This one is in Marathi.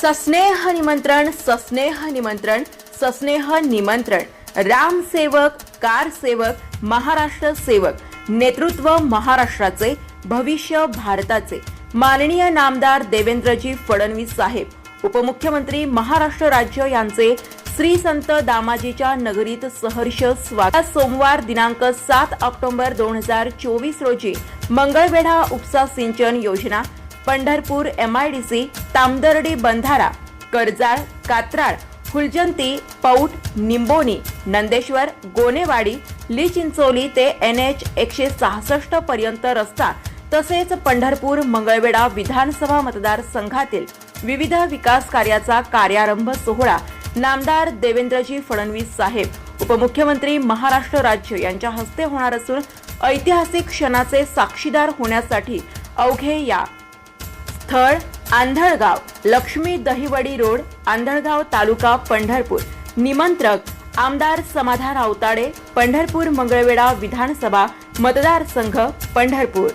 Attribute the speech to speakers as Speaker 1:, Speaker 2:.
Speaker 1: सस्नेह निमंत्रण सस्नेह निमंत्रण सस्नेह निमंत्रण. राम सेवक कार सेवक महाराष्ट्र सेवक. नेतृत्व महाराष्ट्राचे भविष्य भारताचे. माननीय नामदार देवेंद्रजी फडणवीस साहेब उपमुख्यमंत्री महाराष्ट्र राज्य यांचे श्री संत दामाजीच्या नगरीत सहर्ष स्वागत. सोमवार दिनांक सात ऑक्टोबर दोन हजार चोवीस रोजी मंगळवेढा उपसा सिंचन योजना Pandharpur M I D C Tamdardi बंधारा कर्जाळ कात्राळ फुलजंती पौठ निंबोनी नंदेश्वर गोनेवाडी ली चिंचोली ते एन एच एकशे सहासष्ट पर्यंत रस्ता तसेच पंढरपूर मंगळवेढा विधानसभा मतदारसंघातील विविध विकास कार्याचा कार्यारंभ सोहळा नामदार देवेंद्रजी फडणवीस साहेब उपमुख्यमंत्री महाराष्ट्र राज्य यांच्या हस्ते होणार असून ऐतिहासिक क्षणाचे साक्षीदार होण्यासाठी अवघे या स्थळ आंधळगाव लक्ष्मी दहिवडी रोड आंधळगाव तालुका पंढरपूर. निमंत्रक आमदार समाधान अवताडे पंढरपूर मंगळवेढा विधानसभा मतदारसंघ पंढरपूर.